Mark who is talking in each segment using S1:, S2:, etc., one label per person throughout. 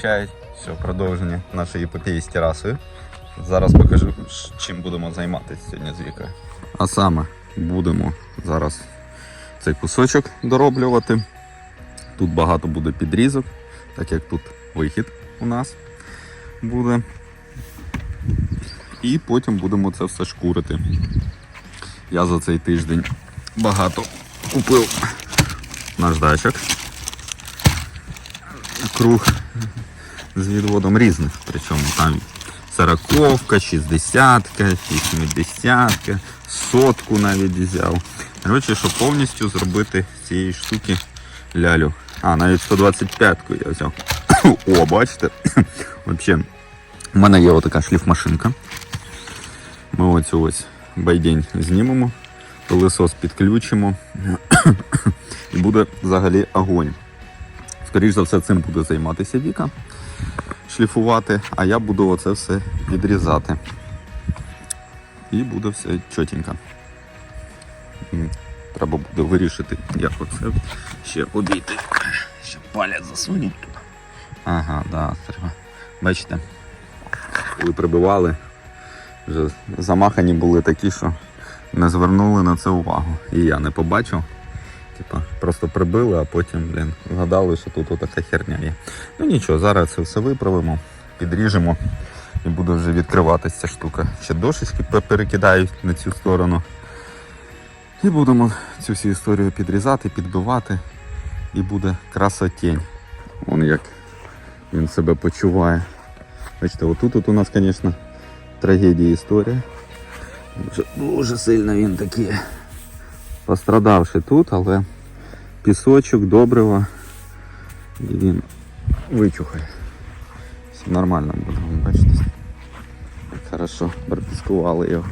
S1: зустрічають. Все, продовження нашої епопеї з терасою. Зараз покажу, чим будемо займатися сьогодні з Вікою. А саме будемо зараз цей кусочок дороблювати. Тут багато буде підрізок, так як тут вихід у нас буде. І потім будемо це все шкурити. Я за цей тиждень багато купив наждачок. Круг з відводом різних. Причому там сороковка, шістдесятка, вісімдесятка, сотку навіть взяв. Коротше, щоб повністю зробити цієї штуки лялю. А, навіть 125-ку я взяв. О, бачите? Взагалі, у мене є отака шліфмашинка. Ми оцю ось байдень знімемо, пилисос підключимо і буде взагалі огонь. Скоріше за все, цим буде займатися Віка, шліфувати, а я буду оце все відрізати. І буде все чотенько. Треба буде вирішити, як оце ще обійти. Ще палець засунуть туди. Ага, да, треба. Бачите, коли прибивали, вже замахані були такі, що не звернули на це увагу. І я не побачив. Типа, просто прибили, а потім, блін, згадали, що тут така херня є. Ну нічого, зараз це все виправимо, підріжемо і буде вже відкриватися ця штука. Ще дошечки перекидають на цю сторону. І будемо цю всю історію підрізати, підбивати, і буде красотень. Вон як він себе почуває. Бачите, отут от у нас, звісно, трагедія історія. Дуже, дуже сильно він такий пострадавший тут, але пісочок, добриво, і він вичухає. Все нормально буде, бачите. Хорошо пропіскували його.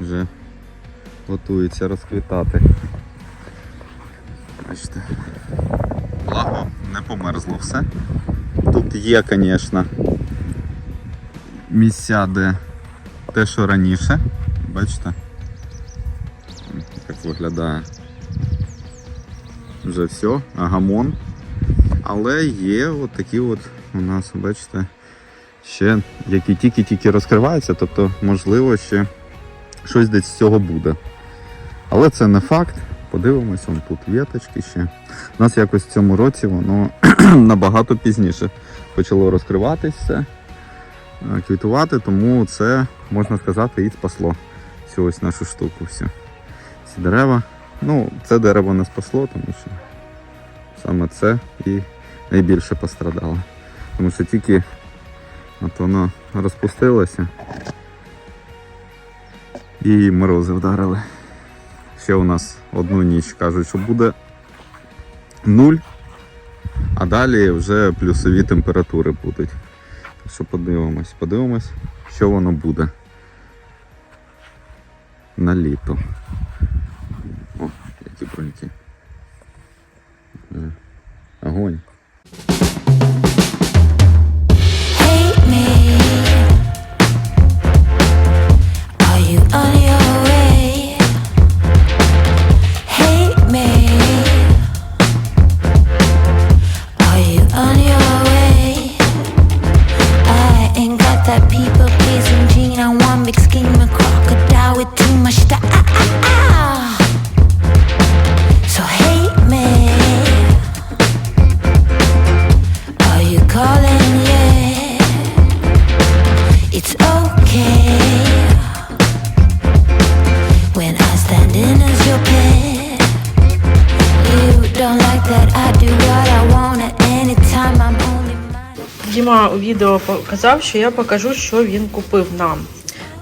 S1: Вже готується розквітати. Бачите. Благо не померзло все. Тут є, звісно, місця, де те, що раніше. Бачите? Як виглядає. Вже все, агамон. Але є от такі от у нас, бачите, ще які тільки-тільки розкриваються, тобто, можливо, ще щось десь з цього буде. Але це не факт. Подивимось, вон тут віточки ще. У нас якось в цьому році воно набагато пізніше почало розкриватися, е, квітувати, тому це, можна сказати, і спасло цю ось нашу штуку. Всю. Ці дерева. Ну, це дерево не спасло, тому що саме це і найбільше пострадало. Тому що тільки от воно розпустилося і морози вдарили. Ще у нас одну ніч кажуть, що буде нуль, а далі вже плюсові температури будуть. Так що подивимось, подивимось, що воно буде на літо. О, пройти. Е, Огонь.
S2: Показав, що я покажу, що він купив нам.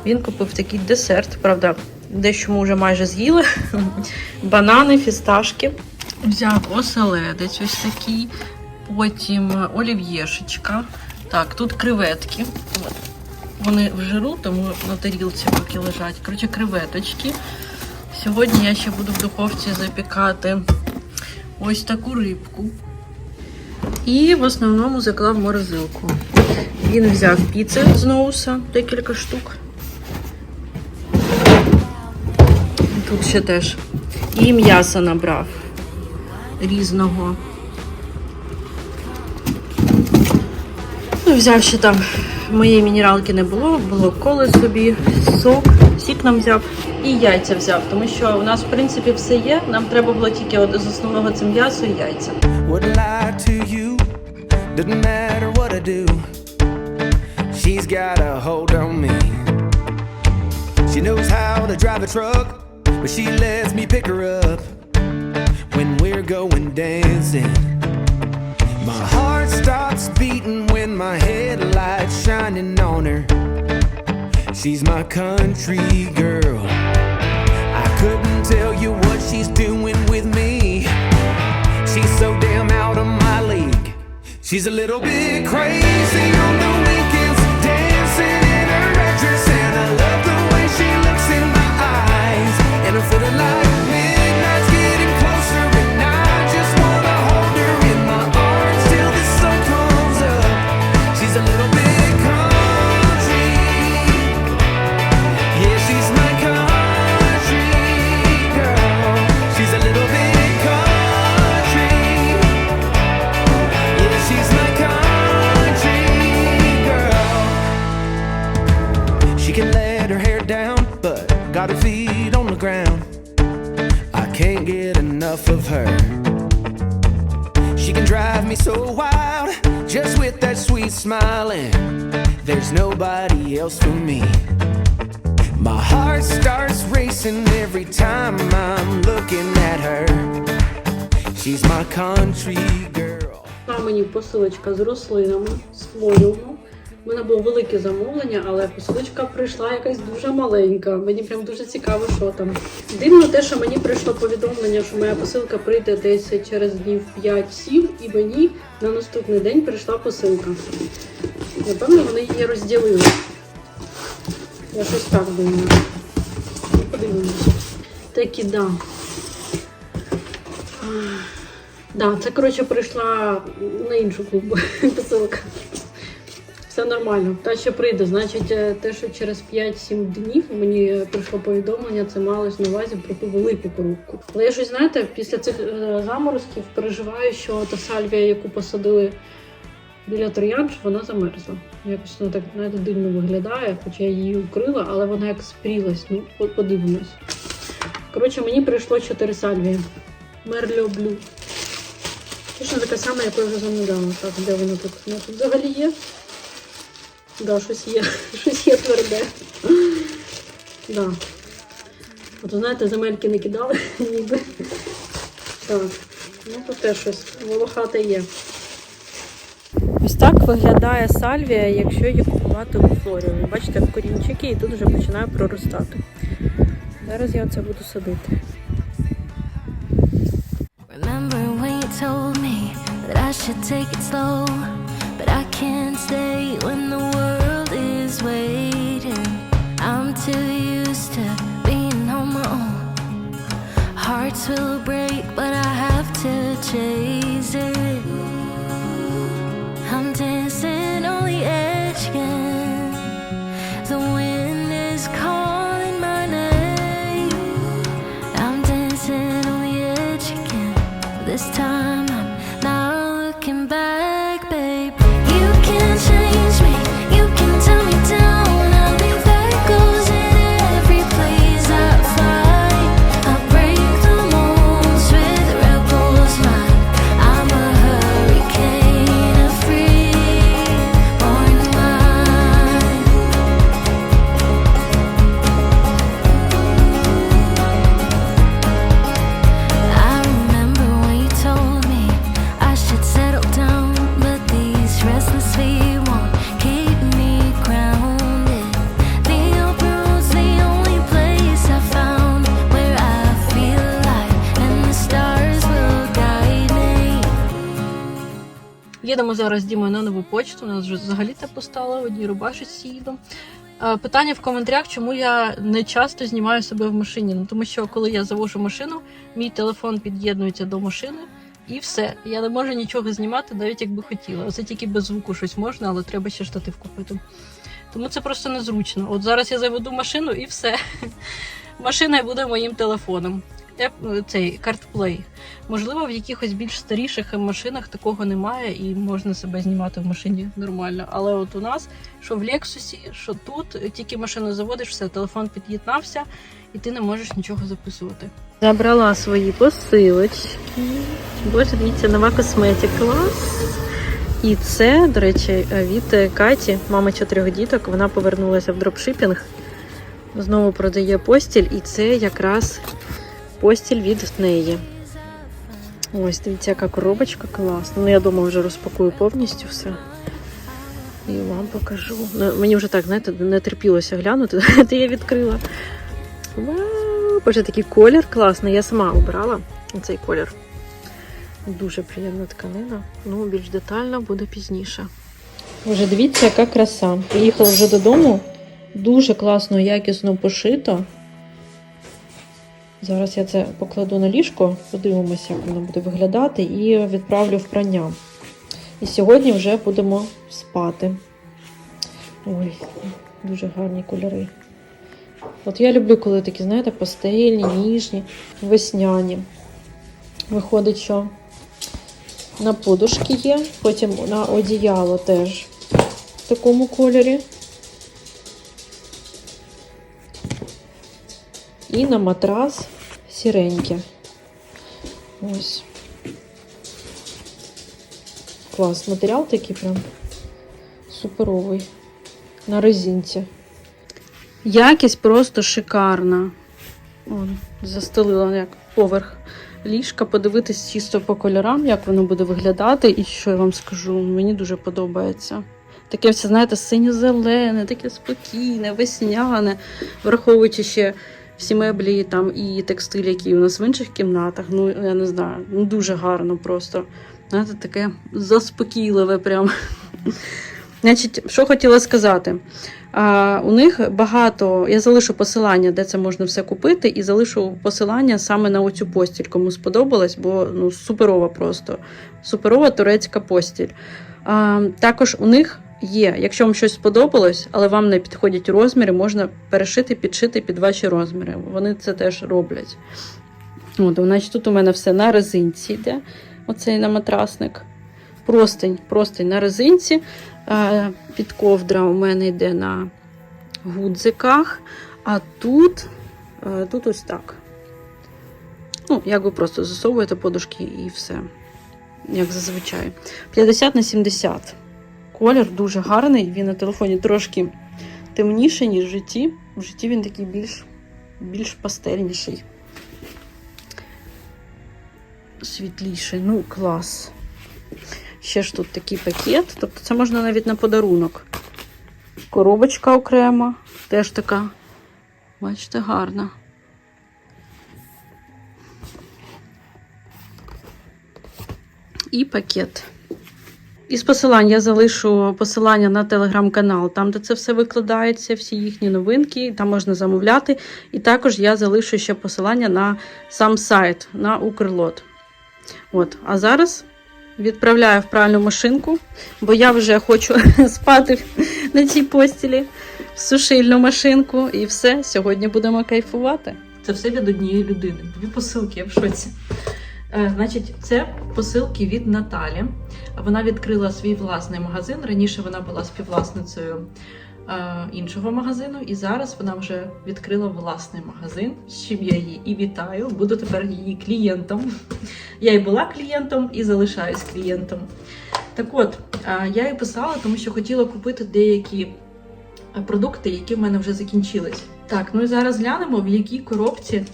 S2: Він купив такий десерт, правда, дещо ми вже майже з'їли. Банани, фісташки. Взяв оселедець ось такий, потім олів'єшечка. Так, тут креветки. Вони в жиру, тому на тарілці поки лежать. Коротше, креветочки. Сьогодні я ще буду в духовці запікати ось таку рибку. І в основному заклав морозилку. Він взяв піци з ноуса, декілька штук. Тут ще теж. І м'яса набрав різного. Ну, взяв ще там моєї мінералки не було, було коли собі, сок, сік нам взяв і яйця взяв, тому що у нас в принципі все є. Нам треба було тільки от з основного це м'ясо і яйця.
S3: She's got a hold on me. She knows how to drive a truck, but she lets me pick her up when we're going dancing. My heart stops beating when my headlights shining on her. She's my country girl. I couldn't tell you what she's doing with me. She's so damn out of my league. She's a little bit crazy on the weekends, She can let her hair down, but got her feet on the ground I can't get enough of her. She can drive me so wild, just with that sweet smile, and there's nobody else for me. My heart starts racing every time I'm looking at her. She's my country girl.
S2: На мені посилочка з рослинами, з флоріуму. У мене було велике замовлення, але посилочка прийшла якась дуже маленька. Мені прям дуже цікаво, що там. Дивно те, що мені прийшло повідомлення, що моя посилка прийде десь через днів 5-7, і мені на наступний день прийшла посилка. Напевно, вони її розділили. Я щось так думаю. Ну, подивимося. Такі, да. Да, це коротше прийшла на іншу клубу посилка. Все нормально. Та ще прийде. Значить, е, те, що через 5-7 днів мені прийшло повідомлення, це малось на увазі про ту велику коробку. Але я щось знаєте, після цих е, заморозків переживаю, що та сальвія, яку посадили біля троянд, вона замерзла. Якось вона так знаєте, дивно виглядає, хоча я її укрила, але вона як спрілась. Ну, подивимось. Коротше, мені прийшло 4 сальвії. Мерльо Блю. Точно така сама, яку я вже замовляла. Так, де воно тут? Воно тут взагалі є? Да, щось є. Щось є тверде. Да. От знаєте, земельки не кидали, ніби. Так, ну тут теж щось волохате є. Ось так виглядає сальвія, якщо її купувати у флоріумі. Бачите, в корінчики і тут вже починає проростати. Зараз я це буду садити.
S4: Remember when you told me that I should take it slow? But I can't stay when the world is waiting. I'm too used to being on my own. Hearts will break, but I have to chase it.
S2: Їдемо зараз з Дімою на нову почту. У нас вже взагалі те постало в одній рубашці. Е, Питання в коментарях, чому я не часто знімаю себе в машині. Ну тому що коли я завожу машину, мій телефон під'єднується до машини і все. Я не можу нічого знімати, навіть якби хотіла. Це тільки без звуку щось можна, але треба ще штатив купити. Тому це просто незручно. От зараз я заведу машину і все. Машина буде моїм телефоном. Еп- цей CarPlay. Можливо, в якихось більш старіших машинах такого немає і можна себе знімати в машині нормально. Але от у нас, що в Лексусі, що тут, тільки машину заводиш, все, телефон під'єднався, і ти не можеш нічого записувати. Забрала свої посилочки. Боже, дивіться, нова косметика. Клас! І це, до речі, від Каті, мами чотирьох діток. Вона повернулася в дропшипінг. Знову продає постіль, і це якраз постіль від неї. Ось, дивіться, яка коробочка класна. Ну, я думаю, вже розпакую повністю все. І вам покажу. Ну, мені вже так, знаєте, не терпілося глянути, де я відкрила. Вау! Боже, такий колір класний. Я сама обрала цей колір. Дуже приємна тканина. Ну, більш детально буде пізніше. Боже, дивіться, яка краса. Приїхала вже додому. Дуже класно, якісно пошито. Зараз я це покладу на ліжко, подивимося, як воно буде виглядати, і відправлю в прання. І сьогодні вже будемо спати. Ой, дуже гарні кольори. От я люблю, коли такі, знаєте, пастельні, ніжні, весняні. Виходить, що на подушки є, потім на одіяло теж в такому кольорі. І на матрас сіреньке. Ось. Клас. Матеріал такий прям суперовий. На резинці. Якість просто шикарна. Вон, застелила як поверх ліжка, подивитись чисто по кольорам, як воно буде виглядати, і що я вам скажу, мені дуже подобається. Таке все, знаєте, синьо-зелене, таке спокійне, весняне, враховуючи ще всі меблі там і текстиль, які у нас в інших кімнатах. Ну, я не знаю, ну дуже гарно просто. Знаєте, таке заспокійливе прям. Значить, що хотіла сказати. А, у них багато. Я залишу посилання, де це можна все купити, і залишу посилання саме на оцю постіль, кому сподобалось, бо ну, суперова просто. Суперова турецька постіль. А, також у них є, якщо вам щось сподобалось, але вам не підходять розміри, можна перешити, підшити під ваші розміри. Вони це теж роблять. От, значить, тут у мене все на резинці йде. Оцей на матрасник. Простень, простень на резинці. Е, Підковдра у мене йде на гудзиках, а тут, тут ось так. Ну, як ви просто засовуєте подушки і все. Як зазвичай. 50 на 70. Колір дуже гарний. Він на телефоні трошки темніший, ніж в житті. В житті він такий більш, більш пастельніший. Світліший. Ну, клас. Ще ж тут такий пакет. Тобто це можна навіть на подарунок. Коробочка окрема, теж така, бачите, гарна. І пакет. Із посилань я залишу посилання на телеграм-канал, там, де це все викладається, всі їхні новинки, там можна замовляти. І також я залишу ще посилання на сам сайт, на Укрлот. От, а зараз відправляю в пральну машинку, бо я вже хочу спати на цій постілі, в сушильну машинку, і все. Сьогодні будемо кайфувати. Це все від однієї людини. Дві посилки, я в шоці. Е, Значить, це посилки від Наталі. Вона відкрила свій власний магазин. Раніше вона була співвласницею е, іншого магазину, і зараз вона вже відкрила власний магазин, з чим я її і вітаю. Буду тепер її клієнтом. Я і була клієнтом, і залишаюсь клієнтом. Так от, е, я їй писала, тому що хотіла купити деякі продукти, які в мене вже закінчились. Так, ну і зараз глянемо, в якій коробці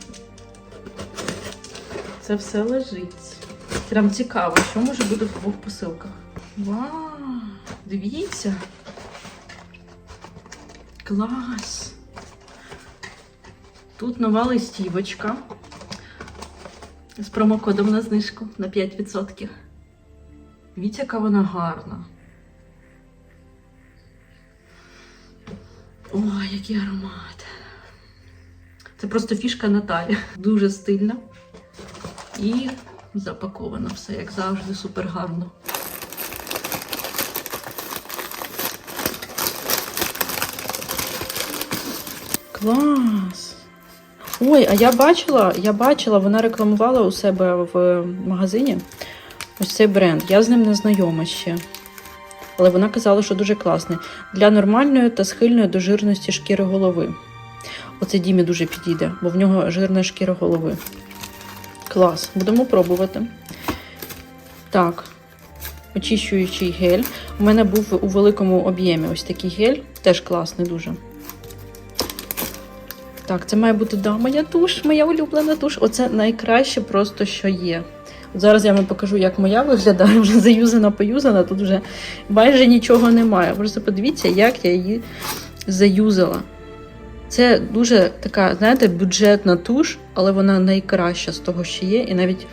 S2: це все лежить. Прям цікаво, що може бути в двох посилках. Вау! Дивіться. Клас! Тут нова листівочка з промокодом на знижку на 5%. Дивіться, яка вона гарна. Ой, який аромат. Це просто фішка Наталі. Дуже стильна. І запаковано все, як завжди, супер гарно. Клас! Ой, а я бачила, я бачила, вона рекламувала у себе в магазині ось цей бренд. Я з ним не знайома ще. Але вона казала, що дуже класний. Для нормальної та схильної до жирності шкіри голови. Оце Дімі дуже підійде, бо в нього жирна шкіра голови. Клас, будемо пробувати. Так, очищуючий гель. У мене був у великому об'ємі ось такий гель, теж класний дуже. Так, це має бути да, моя туш, моя улюблена туш. Оце найкраще просто, що є. От зараз я вам покажу, як моя виглядає, вже заюзана, поюзана, тут вже майже нічого немає. Просто подивіться, як я її заюзала. Це дуже така, знаєте, бюджетна туш, але вона найкраща з того, що є. І навіть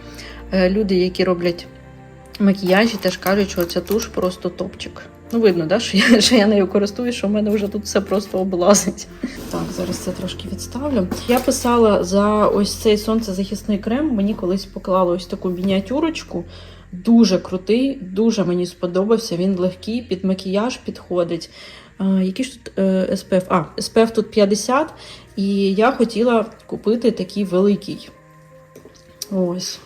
S2: е, люди, які роблять макіяжі, теж кажуть, що ця туш просто топчик. Ну, видно, да, що, я, що я нею користуюсь, що в мене вже тут все просто облазить. Так, зараз це трошки відставлю. Я писала за ось цей сонцезахисний крем. Мені колись поклали ось таку мініатюрочку. Дуже крутий, дуже мені сподобався. Він легкий, під макіяж підходить. Який ж тут е, SPF? А, SPF тут 50, і я хотіла купити такий великий. Ось.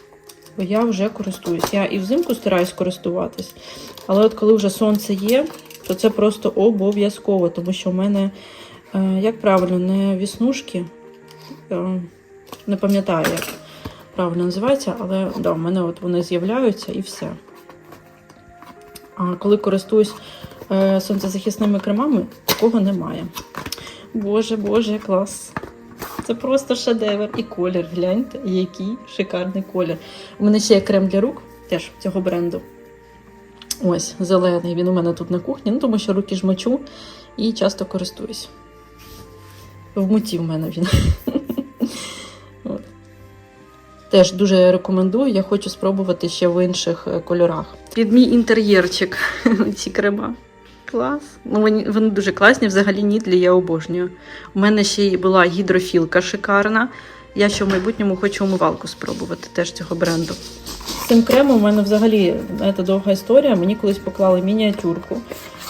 S2: Бо я вже користуюсь. Я і взимку стараюсь користуватись. Але от коли вже сонце є, то це просто обов'язково, тому що в мене, е, як правильно, не віснушки, е, не пам'ятаю, як правильно називається, але да, в мене от вони з'являються і все. А коли користуюсь сонцезахисними кремами, такого немає. Боже, боже, клас. Це просто шедевр. І колір, гляньте, який шикарний колір. У мене ще є крем для рук, теж цього бренду. Ось, зелений. Він у мене тут на кухні, ну тому що руки жмачу і часто користуюсь. В муті в мене він. Теж дуже рекомендую. Я хочу спробувати ще в інших е, кольорах. Під мій інтер'єрчик ці крема. Клас. Ну, вони, вони дуже класні, взагалі нідлі я обожнюю. У мене ще й була гідрофілка шикарна. Я ще в майбутньому хочу умивалку спробувати теж цього бренду. З цим кремом у мене взагалі знаєте, довга історія. Мені колись поклали мініатюрку.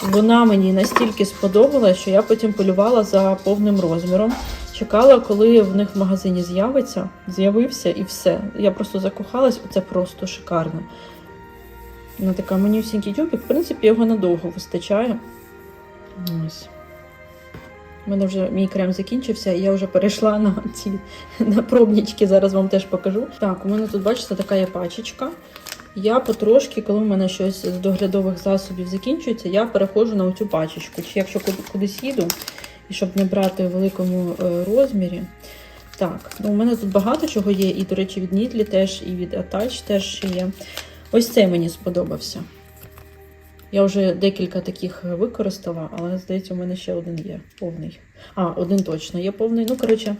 S2: Вона мені настільки сподобалась, що я потім полювала за повним розміром. Чекала, коли в них в магазині з'явиться, з'явився і все. Я просто закохалась, це просто шикарно. Вона така манюсінький тюбик, в принципі, його надовго вистачає. Ось. У мене вже мій крем закінчився, і я вже перейшла на ці на пробнички. Зараз вам теж покажу. Так, у мене тут, бачите, така є пачечка. Я потрошки, коли в мене щось з доглядових засобів закінчується, я переходжу на цю пачечку. Чи якщо кудись їду, і щоб не брати в великому е, розмірі. Так, ну у мене тут багато чого є, і, до речі, від Нітлі теж, і від Attach теж є. Ось цей мені сподобався. Я вже декілька таких використала, але здається, у мене ще один є повний. А, один точно є повний. Ну, коротше,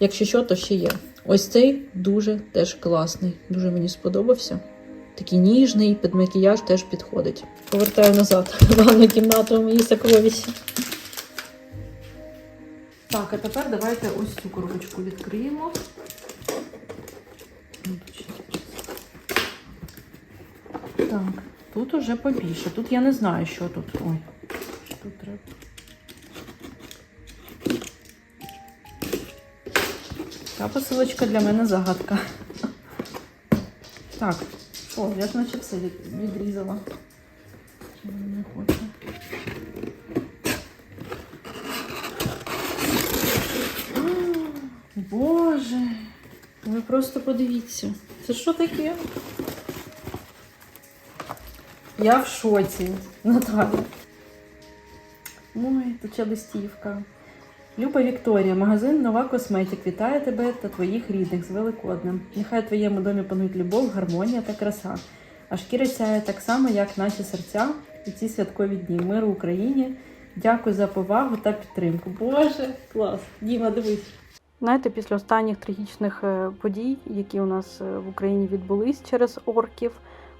S2: якщо що, то ще є. Ось цей дуже теж класний. Дуже мені сподобався. Такий ніжний, під макіяж теж підходить. Повертаю назад в ванну кімнату мої сокровища. Так, а тепер давайте ось цю коробочку відкриємо. Так, тут уже побільше. Тут я не знаю, що тут. Ой, що тут треба. Та посилочка для мене загадка. Так, о, я наче все відрізала. Вона не хоче? А, Боже, ви просто подивіться. Це що таке? Я в шоці, Наталя. Ой, тут ще листівка. Люба Вікторія, магазин Нова Косметик вітає тебе та твоїх рідних з Великоднем. Нехай в твоєму домі панують любов, гармонія та краса. А шкіра сяє так само, як наші серця у ці святкові дні. Миру Україні. Дякую за повагу та підтримку. Боже, клас! Діма, дивись. Знаєте, після останніх трагічних е, подій, які у нас е, в Україні відбулись через орків,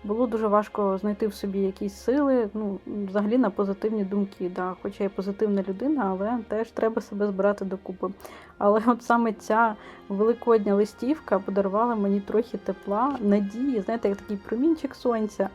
S2: було дуже важко знайти в собі якісь сили, ну, взагалі на позитивні думки. Да. Хоча я позитивна людина, але теж треба себе збирати докупи. Але от саме ця великодня листівка подарувала мені трохи тепла, надії, знаєте, як такий промінчик сонця.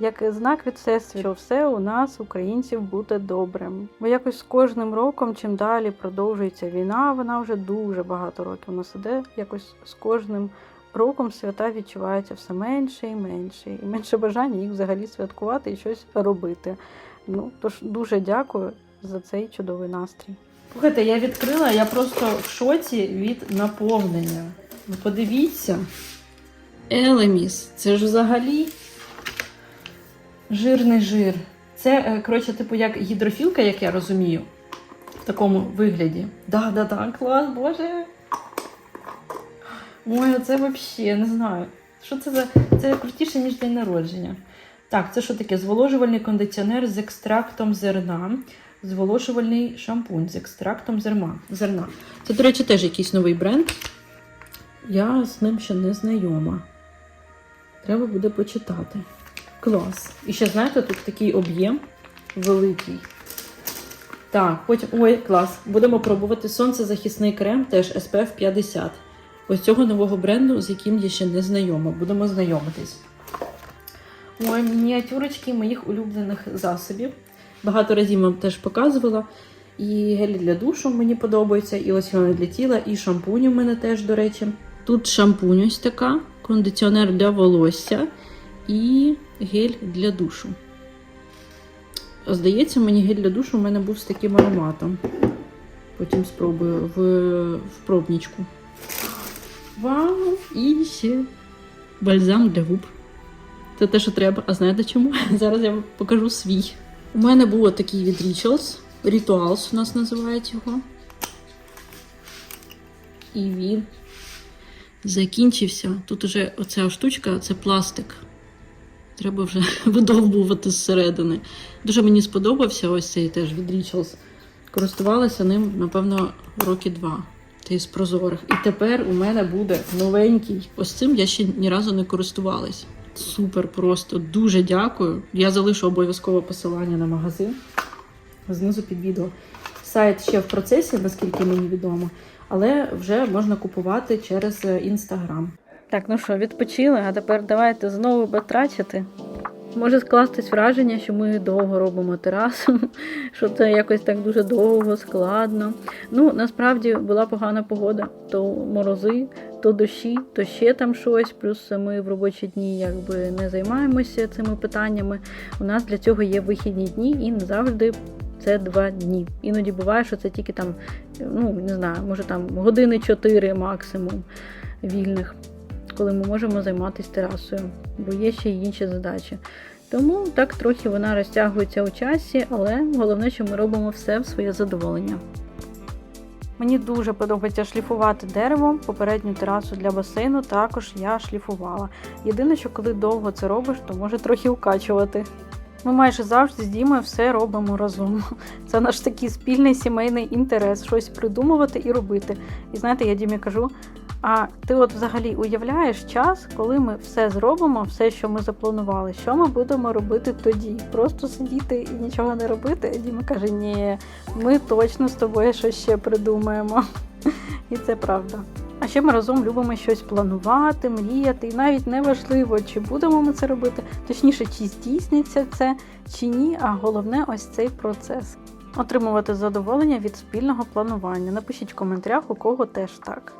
S2: як знак від всесвіту, що все у нас, українців, буде добрим. Бо якось з кожним роком, чим далі продовжується війна, вона вже дуже багато років у нас іде. Якось з кожним роком свята відчуваються все менше і менше, і менше бажання їх взагалі святкувати і щось робити. Ну тож дуже дякую за цей чудовий настрій.
S5: Слухайте, я відкрила, я просто в шоці від наповнення. Ви подивіться. Елеміс, це ж взагалі жирний жир. Це, е, коротше, типу, як гідрофілка, як я розумію, в такому вигляді. Да, да, да, клас, боже. Ой, це взагалі, не знаю. Що це за. Це крутіше, ніж день народження. Так, це що таке? Зволожувальний кондиціонер з екстрактом зерна зволожувальний шампунь з екстрактом зерна. зерна. Це, до речі, теж якийсь новий бренд. Я з ним ще не знайома. Треба буде почитати. Клас. І ще, знаєте, тут такий об'єм великий. Так, потім. Ой, клас. Будемо пробувати сонцезахисний крем, теж SPF 50. Ось цього нового бренду, з яким я ще не знайома. Будемо знайомитись. Ой, мініатюрочки моїх улюблених засобів. Багато разів вам теж показувала. І гель для душу мені подобається, і лосьони для тіла, і шампунь у мене теж, до речі. Тут шампунь ось така, кондиціонер для волосся і гель для душу. Здається, мені гель для душу у мене був з таким ароматом. Потім спробую в, в пробничку. Вау! І ще бальзам для губ. Це те, що треба. А знаєте чому? Зараз я вам покажу свій. У мене був такий від Rituals. Rituals у нас називають його. І він закінчився. Тут уже оця штучка це пластик. Треба вже видовбувати зсередини. Дуже мені сподобався ось цей теж від Rituals. Користувалася ним, напевно, роки два. З прозорих. І тепер у мене буде новенький. Ось цим я ще ні разу не користувалась. Супер просто. Дуже дякую. Я залишу обов'язково посилання на магазин знизу під відео. Сайт ще в процесі, наскільки мені відомо, але вже можна купувати через інстаграм.
S2: Так, ну що, відпочили, а тепер давайте знову батрачити. Може скластись враження, що ми довго робимо терасу, що це якось так дуже довго, складно. Ну, насправді була погана погода, то морози, то дощі, то ще там щось. Плюс ми в робочі дні якби не займаємося цими питаннями. У нас для цього є вихідні дні і не завжди. Це два дні. Іноді буває, що це тільки там, ну не знаю, може там години чотири максимум вільних коли ми можемо займатися терасою, бо є ще й інші задачі. Тому так трохи вона розтягується у часі, але головне, що ми робимо все в своє задоволення. Мені дуже подобається шліфувати дерево. Попередню терасу для басейну також я шліфувала. Єдине, що коли довго це робиш, то може трохи укачувати. Ми майже завжди з Дімою все робимо разом. Це наш такий спільний сімейний інтерес щось придумувати і робити. І знаєте, я Дімі кажу: а ти от взагалі уявляєш час, коли ми все зробимо, все, що ми запланували, що ми будемо робити тоді? Просто сидіти і нічого не робити? Діма каже, ні, ми точно з тобою щось ще придумаємо. І це правда. А ще ми разом любимо щось планувати, мріяти, і навіть не важливо, чи будемо ми це робити, точніше, чи здійсниться це, чи ні, а головне ось цей процес. Отримувати задоволення від спільного планування. Напишіть в коментарях, у кого теж так.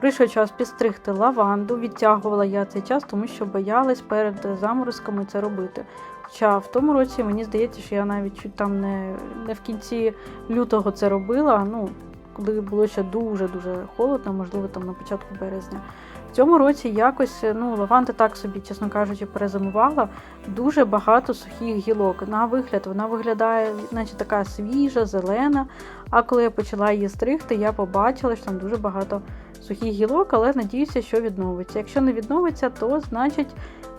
S2: Прийшов час підстригти лаванду. Відтягувала я цей час, тому що боялась перед заморозками це робити. Хоча в тому році мені здається, що я навіть чуть там не, не в кінці лютого це робила. Ну, коли було ще дуже-дуже холодно, можливо, там на початку березня. В цьому році якось ну, лаванда так собі, чесно кажучи, перезимувала. Дуже багато сухих гілок. На вигляд вона виглядає, наче така свіжа, зелена. А коли я почала її стригти, я побачила, що там дуже багато сухих гілок, але надіюся, що відновиться. Якщо не відновиться, то значить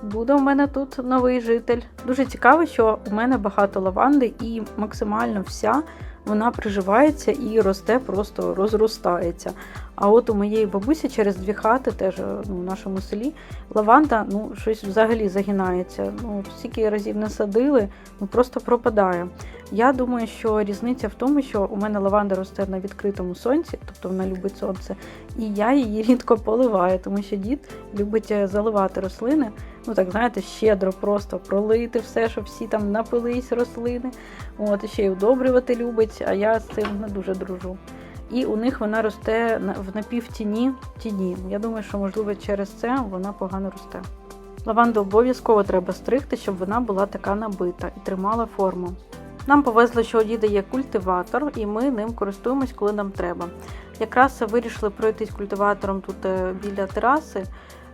S2: буде у мене тут новий житель. Дуже цікаво, що у мене багато лаванди і максимально вся вона приживається і росте, просто розростається. А от у моєї бабусі через дві хати, теж ну, в нашому селі, лаванда ну, щось взагалі загинається. Ну, стільки разів не садили, ну просто пропадає. Я думаю, що різниця в тому, що у мене лаванда росте на відкритому сонці, тобто вона любить сонце, і я її рідко поливаю, тому що дід любить е, заливати рослини. Ну так знаєте, щедро просто пролити все, щоб всі там напились рослини. От ще й удобрювати любить, а я з цим не дуже дружу. І у них вона росте в напівтіні тіні. Я думаю, що можливо через це вона погано росте. Лаванду обов'язково треба стригти, щоб вона була така набита і тримала форму. Нам повезло, що у діда є культиватор, і ми ним користуємось, коли нам треба. Якраз вирішили пройтись культиватором тут е, біля тераси,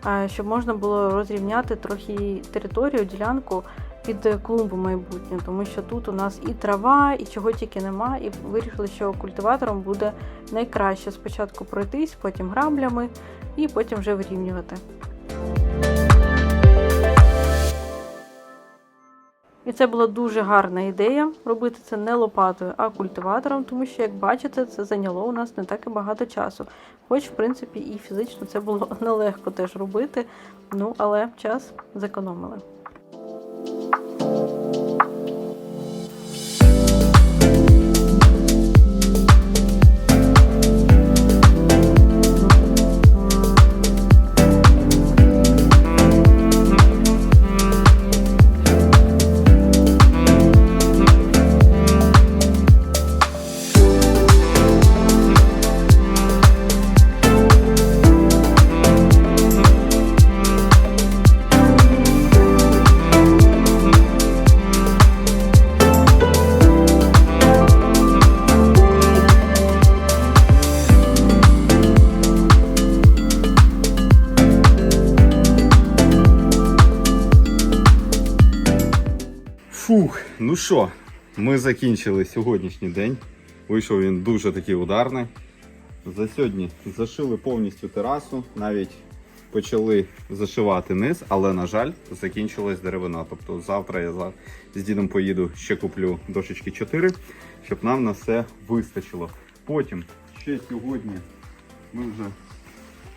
S2: е, щоб можна було розрівняти трохи територію, ділянку під клумбу майбутню, тому що тут у нас і трава, і чого тільки нема, і вирішили, що культиватором буде найкраще спочатку пройтись, потім граблями, і потім вже вирівнювати. І це була дуже гарна ідея робити це не лопатою, а культиватором, тому що, як бачите, це зайняло у нас не так і багато часу. Хоч, в принципі, і фізично це було нелегко теж робити, ну але час зекономили.
S1: Що, ми закінчили сьогоднішній день. Вийшов він дуже такий ударний. За сьогодні зашили повністю терасу, навіть почали зашивати низ, але, на жаль, закінчилась деревина. Тобто завтра я з дідом поїду, ще куплю дошечки 4, щоб нам на все вистачило. Потім ще сьогодні ми вже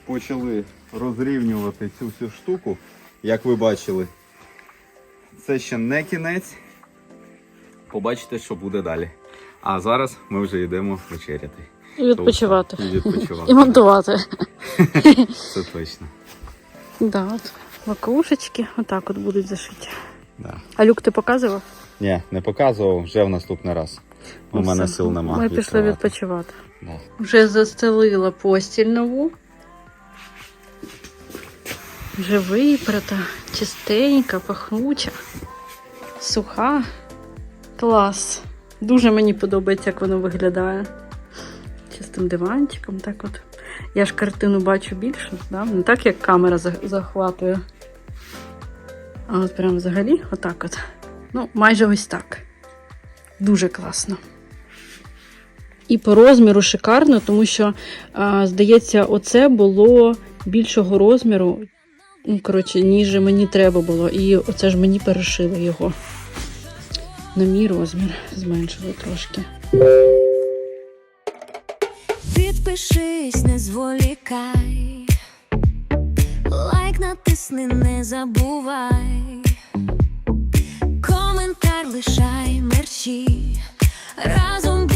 S1: почали розрівнювати цю всю штуку. Як ви бачили, це ще не кінець. Побачите, що буде далі. А зараз ми вже йдемо вечеряти.
S2: І відпочивати.
S1: І відпочивати.
S2: І монтувати.
S1: Це точно.
S2: Да, от макушечки отак от будуть зашиті.
S1: Да.
S2: А люк ти показував?
S1: Ні, не показував вже в наступний раз. У мене
S2: Все.
S1: сил нема.
S2: Ми пішли відпочивати.
S1: Да.
S2: Вже застелила постіль нову. Вже випрата, чистенька, пахнуча, суха. Клас. Дуже мені подобається, як воно виглядає. Чистим диванчиком, так от. Я ж картину бачу більше, да? не так, як камера захватує. А от прям взагалі, отак от. Ну, майже ось так. Дуже класно. І по розміру шикарно, тому що, здається, оце було більшого розміру, ну, коротше, ніж мені треба було. І оце ж мені перешили його. На мій розмір зменшили трошки.
S4: Підпишись, не зволікай. Лайк натисни, не забувай. Коментар лишай мерчі. Разом